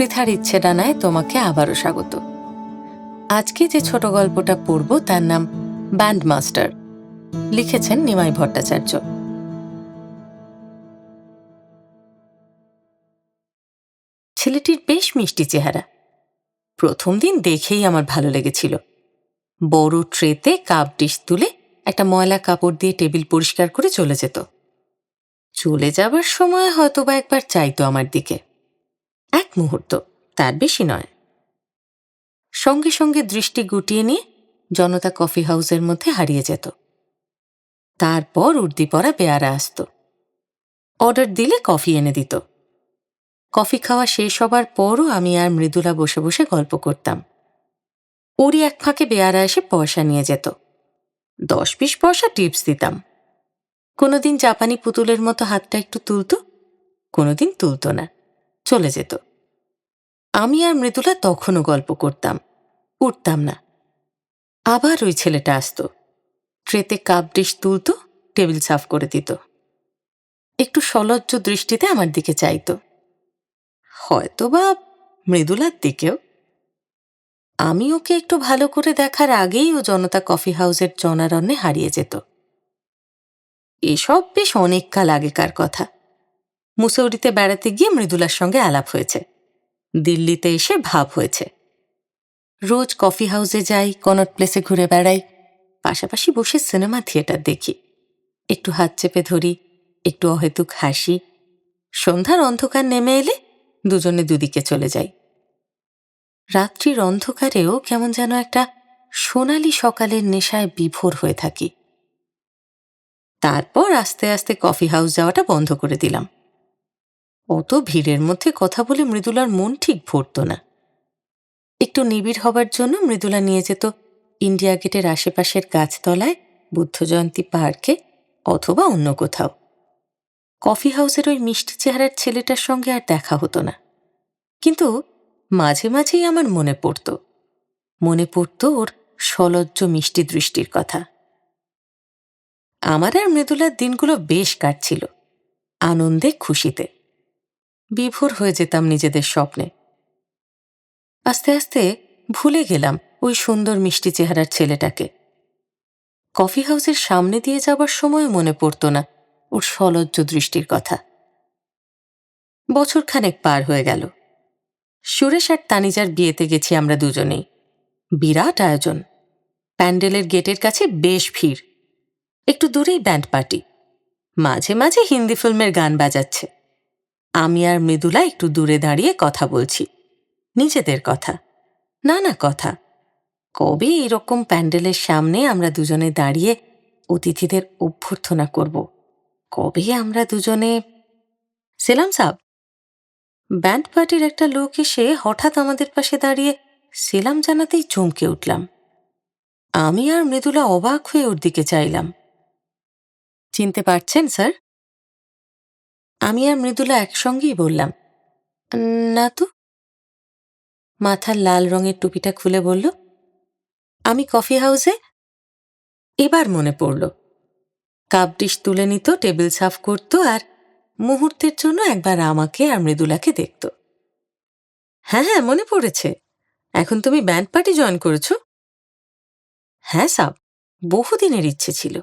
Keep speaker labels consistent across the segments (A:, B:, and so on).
A: পৃথার ইচ্ছে ডানায় তোমাকে আবারও স্বাগত। আজকে যে ছোট গল্পটা পড়ব তার নাম ব্যান্ড মাস্টার লিখেছেন নিমাই ভট্টাচার্য। ছেলেটির বেশ মিষ্টি চেহারা। প্রথম দিন দেখেই আমার ভালো লেগেছিল। বড় ট্রেতে কাপ ডিশ তুলে একটা ময়লা কাপড় দিয়ে টেবিল পরিষ্কার করে চলে যেত। চলে যাবার সময় হয়তোবা একবার চাইতো আমার দিকে। এক মুহূর্ত, তার বেশি নয়। সঙ্গে সঙ্গে দৃষ্টি গুটিয়ে নিয়ে জনতা কফি হাউসের মধ্যে হারিয়ে যেত। তারপর উর্দি পরা বেয়ারা আসত। অর্ডার দিলে কফি এনে দিত। কফি খাওয়া শেষ হবার পরও আমি আর মৃদুলা বসে বসে গল্প করতাম। ওরই এক ফাঁকে বেয়ারা এসে পয়সা নিয়ে যেত। দশ বিশ পয়সা টিপস দিতাম। কোনোদিন জাপানি পুতুলের মতো হাতটা একটু তুলত, কোনোদিন তুলত না, চলে যেত। আমি আর মৃদুলা তখনও গল্প করতাম। উঠতাম না। আবার ওই ছেলেটা আসতো। ট্রেতে কাপ ডিশ তুলত, টেবিল সাফ করে দিত। একটু সলজ্জ দৃষ্টিতে আমার দিকে চাইতো। হয়তোবা মৃদুলার দিকেও। আমি ওকে একটু ভালো করে দেখার আগেই ও জনতা কফি হাউসের জনারণ্যে হারিয়ে যেত। এসব বেশ অনেক কাল আগেকার কথা। মুসৌরিতে বেড়াতে গিয়ে মৃদুলার সঙ্গে আলাপ হয়েছে। দিল্লিতে এসে ভাব হয়েছে। রোজ কফি হাউসে যাই কনট প্লেসে ঘুরে বেড়াই, পাশাপাশি বসে সিনেমা থিয়েটার দেখি। একটু হাত চেপে ধরি, একটু অহেতুক হাসি। সন্ধ্যার অন্ধকার নেমে এলে দুজনে দুদিকে চলে যাই। রাত্রির অন্ধকারেও কেমন যেন একটা সোনালি সকালের নেশায় বিভোর হয়ে থাকি। তারপর আস্তে আস্তে কফি হাউস যাওয়াটা বন্ধ করে দিলাম। অত ভিড়ের মধ্যে কথা বলে মৃদুলার মন ঠিক ভরত না। একটু নিবিড় হবার জন্য মৃদুলা নিয়ে যেত ইন্ডিয়া গেটের আশেপাশের গাছতলায় বুদ্ধজয়ন্তী পার্কে অথবা অন্য কোথাও। কফি হাউসের ওই মিষ্টি চেহারার ছেলেটার সঙ্গে আর দেখা হতো না। কিন্তু মাঝে মাঝেই আমার মনে পড়ত। মনে পড়ত ওর সলজ্জ মিষ্টি দৃষ্টির কথা। আমার আর মৃদুলার দিনগুলো বেশ কাটছিল, আনন্দে, খুশিতে। বিভোর হয়ে যেতাম নিজেদের স্বপ্নে। আস্তে আস্তে ভুলে গেলাম ওই সুন্দর মিষ্টি চেহারার ছেলেটাকে। কফি হাউসের সামনে দিয়ে যাবার সময় মনে পড়ত না ওর সলজ্জ দৃষ্টির কথা। বছরখানেক পার হয়ে গেল। সুরেশ আর তানিজার বিয়েতে গেছি আমরা দুজনেই। বিরাট আয়োজন। প্যান্ডেলের গেটের কাছে বেশ ভিড়। একটু দূরেই ব্যান্ড পার্টি। মাঝে মাঝে হিন্দি ফিল্মের গান বাজাচ্ছে। আমি আর মৃদুলা একটু দূরে দাঁড়িয়ে কথা বলছি। নিজেদের কথা। না না কথা। কবে এরকম প্যান্ডেলের সামনে আমরা দুজনে দাঁড়িয়ে অতিথিদের অভ্যর্থনা করব? কবে আমরা দুজনে? সেলাম সাব ব্যান্ড পার্টির একটা লোক এসে হঠাৎ আমাদের পাশে দাঁড়িয়ে সেলাম জানাতেই চমকে উঠলাম। আমি আর মৃদুলা অবাক হয়ে ওর দিকে চাইলাম। চিনতে পারছেন, স্যার? আমি আর মৃদুলা একসঙ্গেই বললাম, না তো? মাথার লাল রঙের টুপিটা খুলে বলল, আমি কফি হাউসে? এবার মনে পড়ল কাপ ডিশ তুলে নিত, টেবিল সাফ করত আর মুহূর্তের জন্য একবার আমাকে আর মৃদুলাকে দেখত। হ্যাঁ হ্যাঁ মনে পড়েছে। এখন তুমি ব্যান্ড পার্টি জয়েন করেছ? হ্যাঁ সাব, বহুদিনের ইচ্ছে ছিল।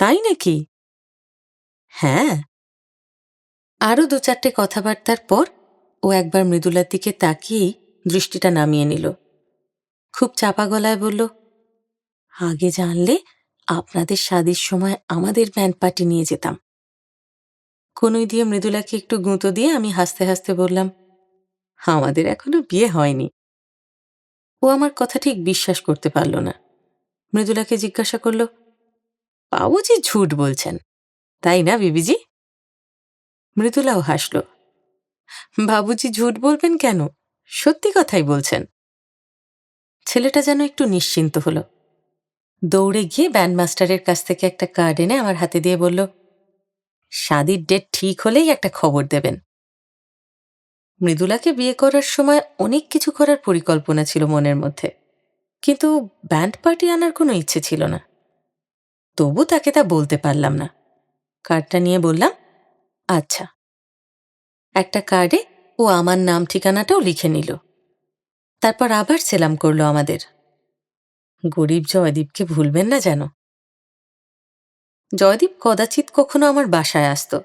A: তাই নাকি? হ্যাঁ। আরও দু চারটে কথাবার্তার পর ও একবার মৃদুলার দিকে তাকিয়েই দৃষ্টিটা নামিয়ে নিল। খুব চাপা গলায় বলল, আগে জানলে আপনাদের স্বাদের সময় আমাদের ব্যান্ড পার্টি নিয়ে যেতাম। কনুই দিয়ে মৃদুলাকে একটু গুঁতো দিয়ে আমি হাসতে হাসতে বললাম, আমাদের এখনও বিয়ে হয়নি। ও আমার কথা ঠিক বিশ্বাস করতে পারল না। মৃদুলাকে জিজ্ঞাসা করল বাবুজি ঝুট বলছেন, তাই না বিবিজি? মৃদুলাও হাসল। বাবুজি ঝুট বলবেন কেন? সত্যি কথাই বলছেন। ছেলেটা যেন একটু নিশ্চিন্ত হল। দৌড়ে গিয়ে ব্যান্ডমাস্টারের কাছ থেকে একটা কার্ড এনে আমার হাতে দিয়ে বলল শাদির ডেট ঠিক হলেই একটা খবর দেবেন। মৃদুলাকে বিয়ে করার সময় অনেক কিছু করার পরিকল্পনা ছিল মনের মধ্যে, কিন্তু ব্যান্ড পার্টি আনার কোনো ইচ্ছে ছিল না। তবু তাকে তা বলতে পারলাম না। কার্ডটা নিয়ে বললাম আচ্ছা। একটা কার্ডে ও আমার নাম ঠিকানাটাও লিখে নিল। তারপর আবার সেলাম করল আমাদের। গরিব জয়দীপকে ভুলবেন না যেন। জয়দীপ কদাচিৎ কখনো আমার বাসায় আসতো,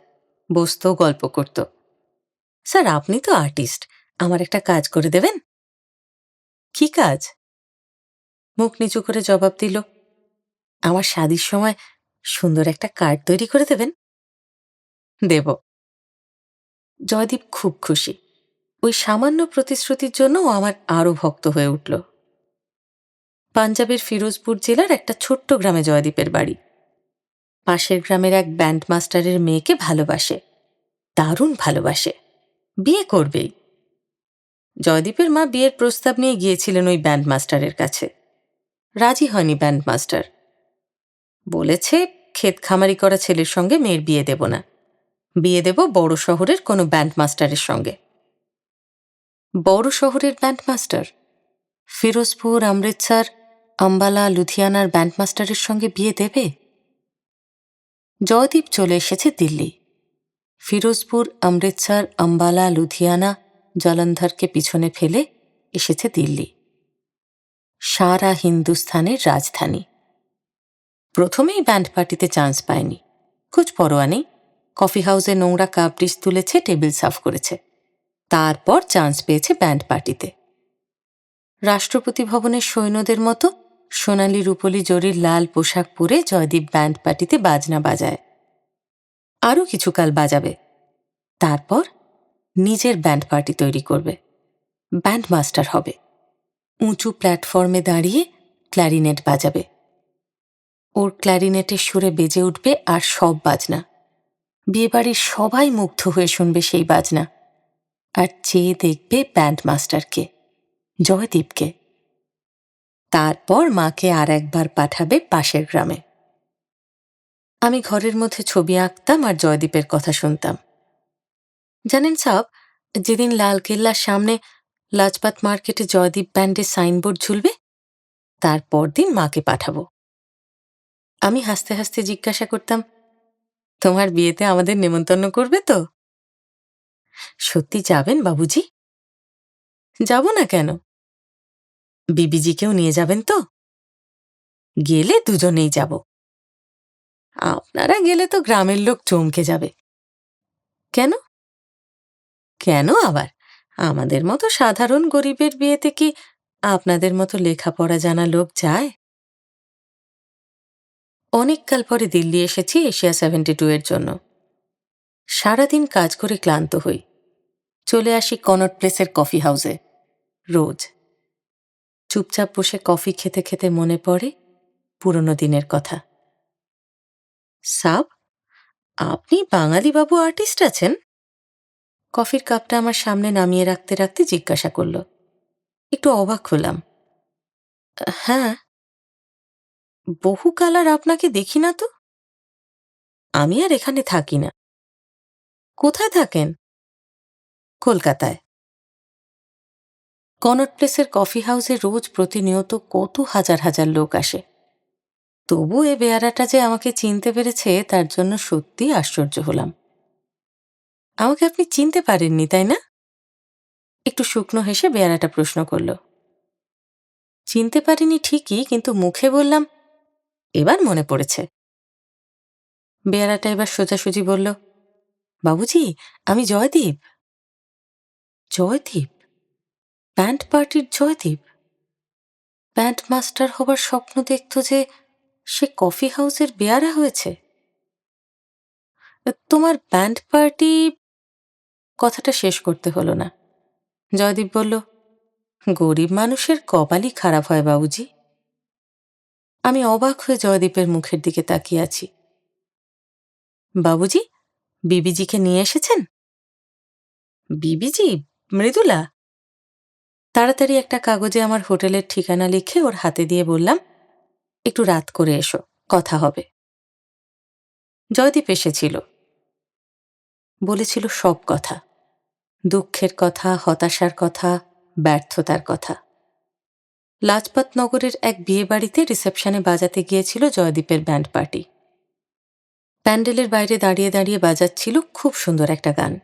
A: বসতো, গল্প করত। স্যার, আপনি তো আর্টিস্ট, আমার একটা কাজ করে দেবেন? কি কাজ? মুখ নিচু করে জবাব দিল, আমার শাদির সময় সুন্দর একটা কার্ড তৈরি করে দেবেন? দেব। জয়দীপ খুব খুশি। ওই সামান্য প্রতিশ্রুতির জন্য আমার আরও ভক্ত হয়ে উঠল। পাঞ্জাবের ফিরোজপুর জেলার একটা ছোট্ট গ্রামে জয়দীপের বাড়ি। পাশের গ্রামের এক ব্যান্ড মাস্টারের মেয়েকে ভালোবাসে। দারুণ ভালোবাসে। বিয়ে করবেই। জয়দীপের মা বিয়ের প্রস্তাব নিয়ে গিয়েছিলেন ওই ব্যান্ড মাস্টারের কাছে। রাজি হয়নি ব্যান্ড মাস্টার বলেছে, ক্ষেত খামারি করা ছেলের সঙ্গে মেয়ের বিয়ে দেব না। বিয়ে দেব বড় শহরের কোনো ব্যান্ডমাস্টারের সঙ্গে। বড় শহরের ব্যান্ডমাস্টার ফিরোজপুর অমৃতসর আম্বালা, লুধিয়ানার ব্যান্ডমাস্টারের সঙ্গে বিয়ে দেবে? জয়দীপ চলে এসেছে দিল্লি। ফিরোজপুর অমৃতসর আম্বালা, লুধিয়ানা, জলন্ধরকে পিছনে ফেলে এসেছে দিল্লি। সারা হিন্দুস্থানের রাজধানী। প্রথমেই ব্যান্ড পার্টিতে চান্স পায়নি। কুছ পরোয়া নেই। কফি হাউসে নোংরা কাপ ডিশ তুলেছে, টেবিল সাফ করেছে। তারপর চান্স পেয়েছে ব্যান্ড পার্টিতে। রাষ্ট্রপতি ভবনের সৈন্যদের মতো সোনালি রূপলি জরির লাল পোশাক পরে জয়দীপ ব্যান্ড পার্টিতে বাজনা বাজায়। আরও কিছুকাল বাজাবে। তারপর নিজের ব্যান্ড পার্টি তৈরি করবে। ব্যান্ড মাস্টার হবে। উঁচু প্ল্যাটফর্মে দাঁড়িয়ে ক্ল্যারিনেট বাজাবে। ওর ক্ল্যারিনেটের সুরে বেজে উঠবে আর সব বাজনা। বিয়েবাড়ির সবাই মুগ্ধ হয়ে শুনবে সেই বাজনা। আর চেয়ে দেখবে ব্যান্ড মাস্টারকে জয়দীপকে। তারপর মাকে আর একবার পাঠাবে পাশের গ্রামে। আমি ঘরের মধ্যে ছবি আঁকতাম আর জয়দীপের কথা শুনতাম। জানেন সাব, যেদিন লালকেল্লার সামনে লাজপাত মার্কেটে জয়দীপ ব্যান্ডের সাইনবোর্ড ঝুলবে, তারপর দিন মাকে পাঠাবো। আমি হাসতে হাসতে জিজ্ঞাসা করতাম তোমার বিয়েতে আমাদের নেমন্তন্ন করবে তো? সত্যি যাবেন, বাবুজি? যাব না কেন? বিবিজিকেও নিয়ে যাবেন তো? গেলে দুজনেই যাব। আপনারা গেলে তো গ্রামের লোক চমকে যাবে। কেন? কেন আবার? আমাদের মতো সাধারণ গরিবের বিয়েতে কি আপনাদের মতো লেখাপড়া জানা লোক যায়? অনেককাল পরে দিল্লি এসেছি এশিয়া সেভেন্টি টু এর জন্য। সারাদিন কাজ করে ক্লান্ত হই। চলে আসি কনট প্লেসের কফি হাউসে। রোজ। চুপচাপ বসে কফি খেতে খেতে মনে পড়ে পুরনো দিনের কথা। সাব, আপনি বাঙালি বাবু আর্টিস্ট আছেন? কফির কাপটা আমার সামনে নামিয়ে রাখতে রাখতে জিজ্ঞাসা করল। একটু অবাক হলাম। হ্যাঁ বহুকাল আর আপনাকে দেখি না তো? আমি আর এখানে থাকি না। কোথায় থাকেন? কলকাতায়। কনট প্লেসের কফি হাউসে রোজ প্রতিনিয়ত কত হাজার হাজার লোক আসে। তবু এ বেয়ারাটা যে আমাকে চিনতে পেরেছে, তার জন্য সত্যি আশ্চর্য হলাম। আমাকে আপনি চিনতে পারেননি, তাই না? একটু শুকনো হেসে বেয়ারাটা প্রশ্ন করল। চিনতে পারিনি ঠিকই, কিন্তু মুখে বললাম এবার মনে পড়েছে। বেয়ারাটা এবার সোজাসুজি বলল, বাবুজি, আমি জয়দীপ। জয়দীপ? ব্যান্ড পার্টির জয়দীপ? ব্যান্ড মাস্টার হবার স্বপ্ন দেখত যে সে কফি হাউসের বেয়ারা হয়েছে। তোমার ব্যান্ড পার্টি কথাটা শেষ করতে হলো না। জয়দীপ বলল, গরিব মানুষের কপালই খারাপ হয় বাবুজি। আমি অবাক হয়ে জয়দীপের মুখের দিকে তাকিয়ে আছি। বাবুজি, বিবিজিকে নিয়ে এসেছেন? বিবিজি, মৃদুলা। তাড়াতাড়ি একটা কাগজে আমার হোটেলের ঠিকানা লিখে ওর হাতে দিয়ে বললাম, একটু রাত করে এসো, কথা হবে। জয়দীপ এসেছিল। বলেছিল সব কথা। দুঃখের কথা, হতাশার কথা, ব্যর্থতার কথা। লাজপাত নগরের এক বিয়ে বাড়িতে রিসেপশনে বাজাতে গিয়েছিল জয়দীপের ব্যান্ড পার্টি। প্যান্ডেলের বাইরে দাঁড়িয়ে দাঁড়িয়ে বাজাচ্ছিল খুব সুন্দর একটা গান।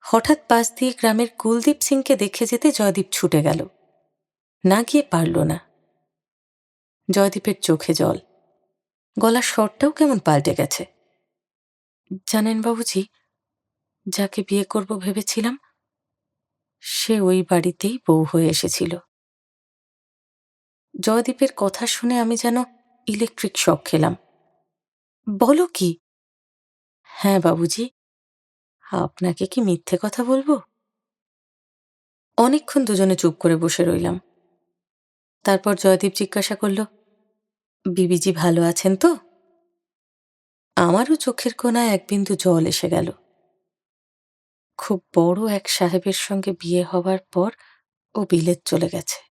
A: হঠাৎ পাশ দিয়ে গ্রামের কুলদীপ সিংকে দেখে যেতে জয়দীপ ছুটে গেল। না গিয়ে পারল না। জয়দীপের চোখে জল। গলার স্বরটাও কেমন পাল্টে গেছে। জানেন বাবুজি, যাকে বিয়ে করব ভেবেছিলাম, সে ওই বাড়িতেই বউ হয়ে এসেছিল। জয়দীপের কথা শুনে আমি যেন ইলেকট্রিক শক খেলাম। বলো কি? হ্যাঁ বাবুজি। আপনাকে কি মিথ্যে কথা বলব? অনেকক্ষণ দুজনে চুপ করে বসে রইলাম। তারপর জয়দীপ জিজ্ঞাসা করল, বিবিজি ভালো আছেন তো? আমারও চোখের কোনায় এক বিন্দু জল এসে গেল। খুব বড় এক সাহেবের সঙ্গে বিয়ে হবার পর ও বিলেত চলে গেছে।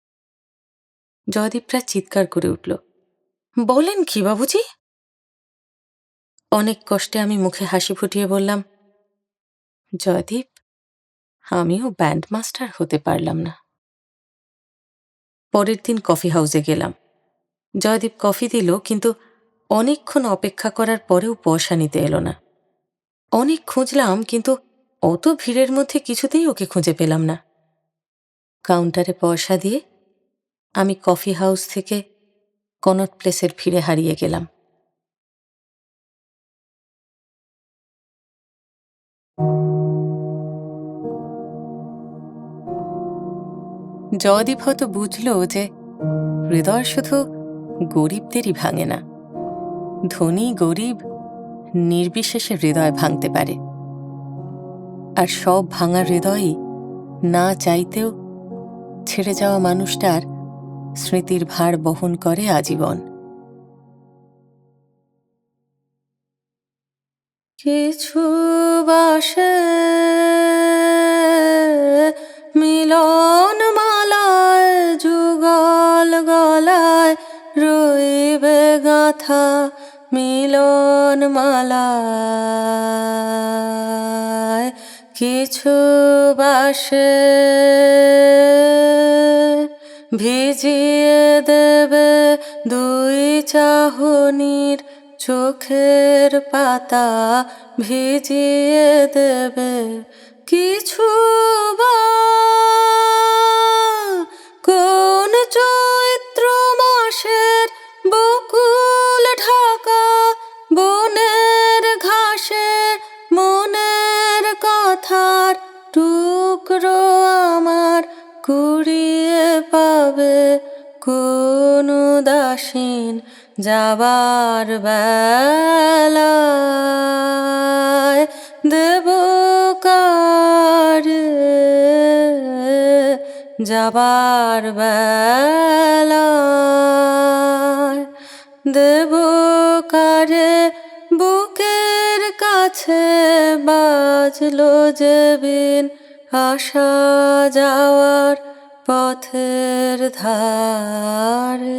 A: জয়দীপ প্রায় চিৎকার করে উঠল, বলেন কি, বাবুজি? অনেক কষ্টে আমি মুখে হাসি ফুটিয়ে বললাম, জয়দীপ, আমিও ব্যান্ড মাস্টার হতে পারলাম না। পরের দিন কফি হাউসে গেলাম। জয়দীপ কফি দিল, কিন্তু অনেকক্ষণ অপেক্ষা করার পরেও পয়সা নিতে এলো না। অনেক খুঁজলাম, কিন্তু অত ভিড়ের মধ্যে কিছুতেই ওকে খুঁজে পেলাম না। কাউন্টারে পয়সা দিয়ে আমি কফি হাউস থেকে কনট প্লেসের ফিরে হারিয়ে গেলাম। জয়দীপ হয়তো বুঝল যে হৃদয় শুধু গরিবদেরই ভাঙে না, ধনী, গরিব, নির্বিশেষে হৃদয় ভাঙতে পারে। আর সব ভাঙা হৃদয়ই না চাইতেও ছেড়ে যাওয়া মানুষটার স্মৃতির ভার বহন করে আজীবন। কিছু বাসে মিলন মালায় যুগল গলায় রইবে গাথা মিলন মালায় কিছু বাসে ভিজিয়ে দেবে দুই চাহনির চোখের পাতা, ভিজিয়ে দেবে কিছু কোন চৈত্র মাসের বকুল ঢাকা, বনের ঘাসে মনের কথার টুকরো আমার কুড়িয়ে পাবে কোন দাসীন যাবার বেলায়। দেব যাবার বেলায়। দেব কারে বুকের কাছে বাজলো যে বিন আসা যাওয়ার পথের ধারে।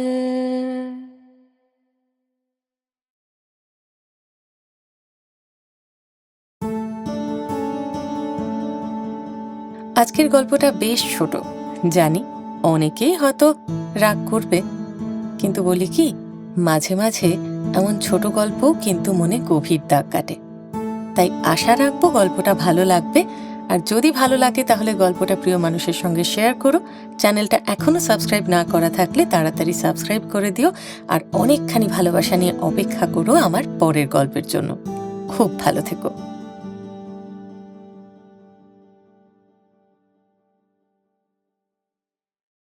A: আজকের গল্পটা বেশ ছোট। জানি অনেকেই হয়তো রাগ করবে। কিন্তু বলি কি, মাঝে মাঝে এমন ছোট গল্পও কিন্তু মনে গভীর দাগ কাটে। তাই আশা রাখব গল্পটা ভালো লাগবে আর যদি ভালো লাগে তাহলে গল্পটা প্রিয় মানুষের সঙ্গে শেয়ার করো। চ্যানেলটা এখনও সাবস্ক্রাইব না করা থাকলে তাড়াতাড়ি সাবস্ক্রাইব করে দিও আর অনেকখানি ভালোবাসা নিয়ে অপেক্ষা করো আমার পরের গল্পের জন্য। খুব ভালো থেকো।